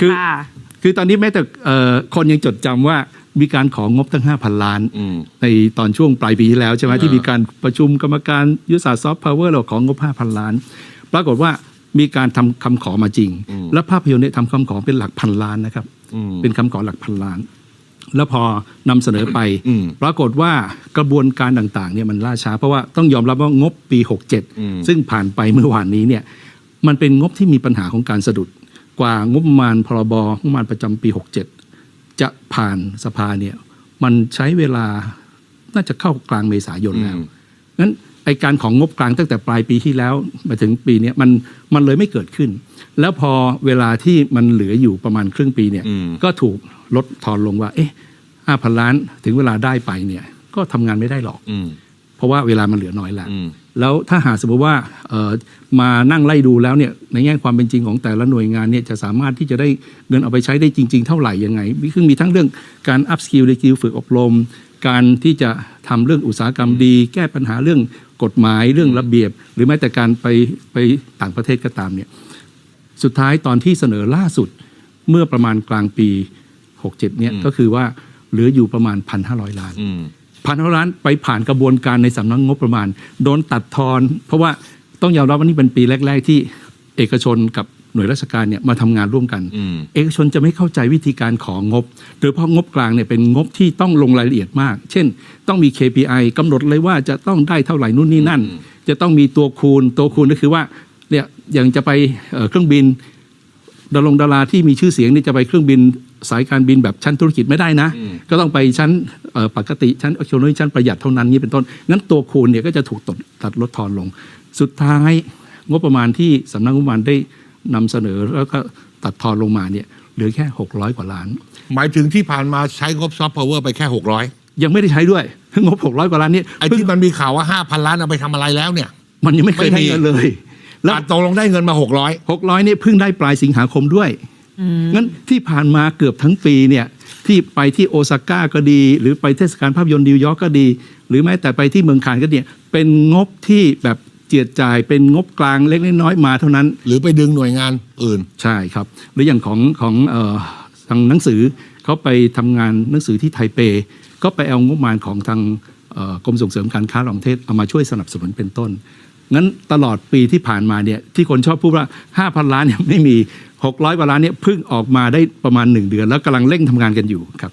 คือค่ะคือตอนนี้แม้แต่เอ่อคนยังจดจำว่ามีการของงบตั้ง 5,000 ล้านอืมในตอนช่วงปลายปีที่แล้วใช่ไหมอ่าที่มีการประชุมกรรมการยุทธศาสตร์ซอฟต์พาวเวอร์เราของงบ 5,000 ล้าน ปรากฏว่ามีการทำคำขอมาจริง และภาพยนตร์เนี่ยทำคำขอเป็นหลักพันล้านนะครับอืมเป็นคำขอหลักพันล้าน แล้วพอนำเสนอไปอืมปรากฏว่ากระบวนการต่างๆเนี่ยมันล่าช้า เพราะว่าต้องยอมรับว่างบปีอืม67 ซึ่งผ่านไปเมื่อวานนี้เนี่ยมันเป็นงบที่มีปัญหาของการสะดุด กว่างบประมาณพรบงบประมาณประจำปี 67 จะผ่านสภาเนี่ยมันใช้เวลาน่าจะเข้ากลางเมษายนแล้วอืมงั้นไอการของงบกลางตั้งแต่ปลายปีที่แล้วมาถึงปีเนี้ยมันมันเลยไม่เกิดขึ้น แล้วพอเวลาที่มันเหลืออยู่ประมาณครึ่งปีเนี่ยอืมก็ถูกลดทอนลงว่า เอ๊ะห้าพันล้านถึงเวลาได้ไปเนี่ยก็ทำงานไม่ได้หรอกอืม เพราะว่าเวลามันเหลือน้อยแล้วอืมแล้วถ้าหากสมมติว่าเอ่อมานั่งไล่ดูแล้วเนี่ยในแง่ความเป็นจริงของแต่ละหน่วยงานเนี่ยจะสามารถที่จะได้เงินเอาไปใช้ได้จริง ๆ เท่าไหร่ยังไงมีซึ่งมีทั้งเรื่องการอัพสกิลในกิลฝึกอบรม การที่จะทำเรื่องอุตสาหกรรมดี แก้ปัญหาเรื่องกฎหมายเรื่องระเบียบ หรือแม้แต่การไปไปต่างประเทศก็ตามเนี่ยสุดท้ายตอนที่เสนอล่าสุดเมื่อประมาณกลางปี 67เนี่ยอืมก็คือว่าเหลืออยู่ประมาณ 1,500 ล้านอืม พันล้านไปผ่านกระบวนการในสำนักงบประมาณ โดนตัดทอน เพราะว่าต้องยอมรับว่านี่เป็นปีแรก ๆ ที่เอกชนกับหน่วยราชการเนี่ยมาทำงานร่วมกันอืมเอกชนจะไม่เข้าใจวิธีการของงบ โดยเฉพาะงบกลางเนี่ยเป็นงบที่ต้องลงรายละเอียดมาก เช่น ต้องมี KPI กำหนดเลยว่าจะต้องได้เท่าไหร่นู่นนี่นั่นอืมจะต้องมีตัวคูณ ตัวคูณก็คือว่าเนี่ยอย่างจะไปเอ่อเครื่องบินดารงดาราที่มีชื่อเสียงนี่จะไปเครื่องบิน สายการบินแบบชั้นธุรกิจไม่ได้นะอืมก็ต้องไปชั้นเอ่อปกติชั้นอ c ค o n ชั้นประหยัดเท่านั้นนี้เป็นต้น งั้นตัวคูณเนี่ยก็จะถูกตัดตัดลดทอนลง สุดท้ายงบประมาณที่สำนักงบประมาณได้นำเสนอแล้วก็ตัดทอนลงมาเนี่ยเหลือแค่ 600 กว่าล้าน หมายถึงที่ผ่านมาใช้งบซอฟต์พาวเวอร์ไปแค่หกร้อยยังไม่ได้ใช้ด้วย งบ 600 กว่าล้านเนี่ยไอ้ที่มันมีข่าวว่าห้าพันล้านเอาไปทำอะไรแล้วเนี่ย มันยังไม่เคยไม่ได้มีเงินเลยแล้วตัดตกลงได้เงินมาหกร้อย600เนี่ยเพิ่งได้ปลายสิงหาคมด้วย งั้นที่ผ่านมาเกือบทั้งปีเนี่ยที่ไปที่โอซาก้าก็ดี หรือไปเทศกาลภาพยนตร์นิวยอร์กก็ดี หรือแม้แต่ไปที่เมืองคานก็ดีเป็นงบที่แบบเจียดจ่ายเป็นงบกลางเล็กๆน้อยๆมาเท่านั้น หรือไปดึงหน่วยงานอื่นใช่ครับ หรืออย่างของของเอ่อทางหนังสือเขาไปทำงานหนังสือที่ไทเป ก็ไปเอางบประมาณของทางเอ่อกรมส่งเสริมการค้าระหว่างประเทศเอามาช่วยสนับสนุนเป็นต้นงั้นตลอดปีที่ผ่านมาเนี่ยที่คนชอบพูดว่า 5,000 ล้านเนี่ยไม่มี 600กว่าล้านเนี่ยเพิ่งออกมาได้ประมาณ 1 เดือน แล้วกำลังเร่งทำงานกันอยู่ครับ